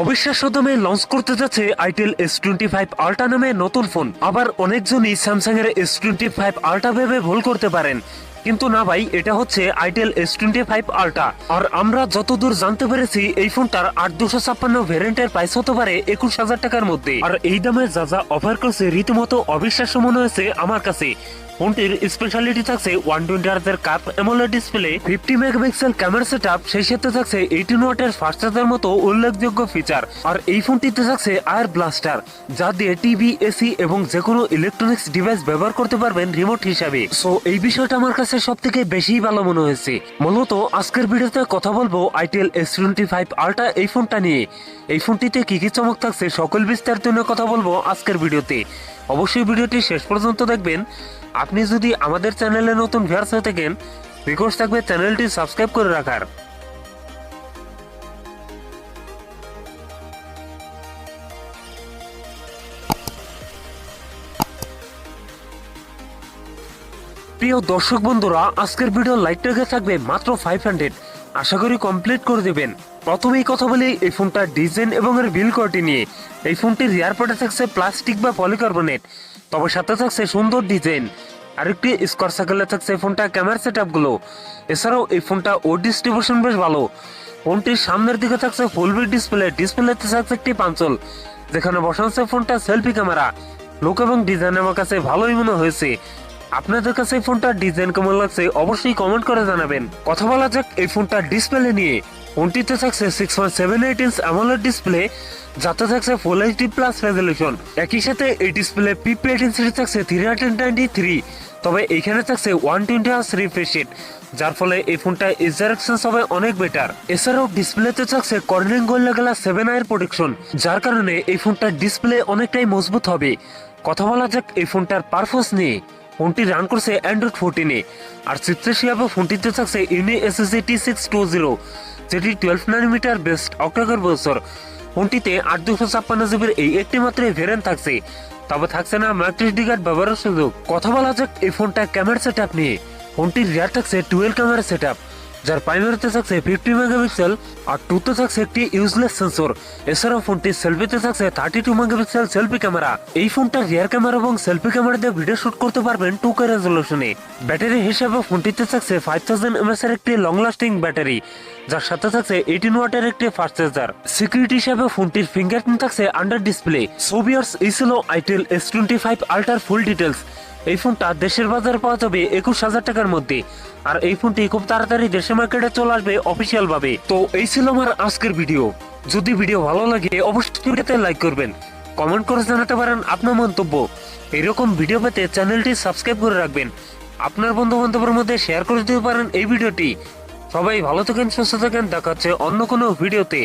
অবিশ্বাস্য দামে লঞ্চ করতে যাচ্ছে Itel S twenty five Ultra নামে নতুন ফোন আবার অনেকজনই স্যামসাং এর এস টোয়েন্টি ফাইভ আল্ট্রা ভেবে ভুল করতে পারেন। কিন্তু না ভাই, এটা হচ্ছে Itel S twenty five Ultra আর আমরা যতদূর জানতে পেরেছি, এই ফোনটার আট দুশো ছাপ্পান্ন ভ্যারিয়েন্টের প্রাইস হতে পারে একুশ হাজার টাকার মধ্যে। আর এই দামে যা যা অফার করছে, রীতিমতো অবিশ্বাস্য মনে হয়েছে আমার কাছে। ফোনটির স্পেশালিটি থাকছে ওয়ান টোয়েন্টি আর্থের cup AMOLED display fifty megapixel camera set up সেই সাথে থাকছে এইটিন ওয়াটের ফাস্ট চার্জার মতো উল্লেখযোগ্য ফিচার আর এই ফোনটিতে থাকছে আয়ার ব্লাস্টার যা দিয়ে টিভি এসি এবং যে কোনো ইলেকট্রনিক্স ডিভাইস ব্যবহার করতে পারবেন রিমোট হিসাবে। সো এই বিষয়টা আমার কাছে সব থেকে বেশি ভালো মনে হয়েছে। মূলত, আজকের ভিডিওতে কথা বলব Itel S twenty five Ultra এই ফোনটা নিয়ে। এই ফোনটিতে কি কি চমক থাকছে সকল বিস্তারিত নিয়ে কথা বলব আজকের ভিডিওতে। অবশ্যই ভিডিওটি শেষ পর্যন্ত দেখবেন। আপনি যদি আমাদের চ্যানেলে নতুন ভিউয়ার্স হয়ে থাকেন রিকোয়েস্ট থাকবে চ্যানেলটি সাবস্ক্রাইব করে রাখার। প্রিয় দর্শক বন্ধুরা, আজকের ভিডিও লাইক রেখে থাকবে মাত্র ফাইভ হান্ড্রেড আশা করি কমপ্লিট করে দেবেন। প্রথমেই কথা বলি এই ফোনটার ডিজাইন এবং এর বিল কোয়ালিটি নিয়ে। এই ফোনটির রিয়ার পার্টে থাকছে প্লাস্টিক বা পলিকার্বনেট তবে সাথে থাকছে সুন্দর ডিজাইন। আরেকটি স্কোয়ার সাইকেলে থাকছে এই ফোনটা ক্যামেরা সেটগুলো এছাড়াও এই ফোনটা ও ডিস্ট্রিবিউশন বেশ ভালো। ফোনটির সামনের দিকে থাকছে ফুল বিট ডিসপ্লে ডিসপ্লেতে থাকছে একটি পাঞ্চল, যেখানে বসানো ফোনটা সেলফি ক্যামেরা লুক এবং ডিজাইন আমার কাছে ভালোই মনে হয়েছে। আপনাদের কাছে এই ফোনটার ডিজাইন কেমন লাগছে অবশ্যই কমেন্ট করে জানাবেন। কথা বলা যাক এই ফোনটার ডিসপ্লে নিয়ে। ফোনটিতে থাকছে six point seven eight inch AMOLED display যাতে থাকছে ফুল এইচডি প্লাস রেজলিউশন একই সাথে এই ডিসপ্লে পিপি ইঞ্চি থাকছে থ্রি হান্ড্রেড নাইনটি থ্রি তবে এখানে থাকছে ওয়ান টোয়েন্টি হার্স রিফ্রেশ যার ফলে এই ফোনটা ইজারেকশন হবে অনেক বেটার এছাড়াও ডিসপ্লেতে থাকছে কর্নিং গোল্লা গেলা সেভেন আয়ের প্রোটেকশন যার কারণে এই ফোনটার ডিসপ্লে অনেকটাই মজবুত হবে। কথা বলা যাক এই ফোনটার পারফরমেন্স নিয়ে। ফোনটি রান করছে অ্যান্ড্রয়েড ফোরটিনে আর চিত্রে ফোনটিতে থাকছে Unisoc T six two zero যেটি twelve nanometre based octa core বছর। ফোনটিতে আট দুশো ছাপ্পান্ন জিবির এই একটি মাত্র ভেরিয়েন্ট থাকছে। তবে থাকছে না মাইক্রিস ডিগার ব্যবহারের সুযোগ। কথা বলা যাক এই ফোনটা ক্যামেরা সেট নিয়ে। ফোনটির রেয়ার থাকছে টুয়েলভ ক্যামেরা সেট যার প্রাইমারিতে থাকছে ফিফটি মেগাপিক্সেল আর টুতে থাকছে একটি ইউজলেস সেন্সর এছাড়াও ফোনটি সেলফিতে থাকছে thirty two megapixel selfie camera এই ফোনটা রিয়ার ক্যামেরা এবং সেলফি ক্যামেরা দিয়ে ভিডিও শুট করতে পারবেন টু কে রেজলিউশনে ব্যাটারি হিসেবে ফোনটিতে থাকছে ফাইভ থাউজেন্ড এমএস এর একটি লং লাস্টিং ব্যাটারি যার সাথে থাকছে এইটিন ওয়াটের একটি ফাস্ট চার্জার সিকিউরিটি হিসেবে ফোনটির ফিঙ্গারপ্রিন্ট থাকছে আন্ডার ডিসপ্লে সোভিয়ার্স এই ছিল আইটেল এস টোয়েন্টি ফাইভ আল্টার ফুল ডিটেলস এই ফোনটা দেশের বাজারে পাওয়া যাবে একুশ হাজার টাকার মধ্যে। আর এই ফোনটি খুব তাড়াতাড়ি দেশের মার্কেটে চলে আসবে অফিসিয়াল ভাবে তো এই ছিল আমার আজকের ভিডিও। যদি ভিডিও ভালো লাগে, অবশ্যই লাইক করবেন। কমেন্ট করে জানাতে পারেন আপনার মন্তব্য। এরকম ভিডিও পেতে চ্যানেলটি সাবস্ক্রাইব করে রাখবেন। আপনার বন্ধু বান্ধবের মধ্যে শেয়ার করে দিতে পারেন এই ভিডিওটি। সবাই ভালো থাকেন, সুস্থ থাকেন। দেখা হচ্ছে অন্য কোনো ভিডিওতে।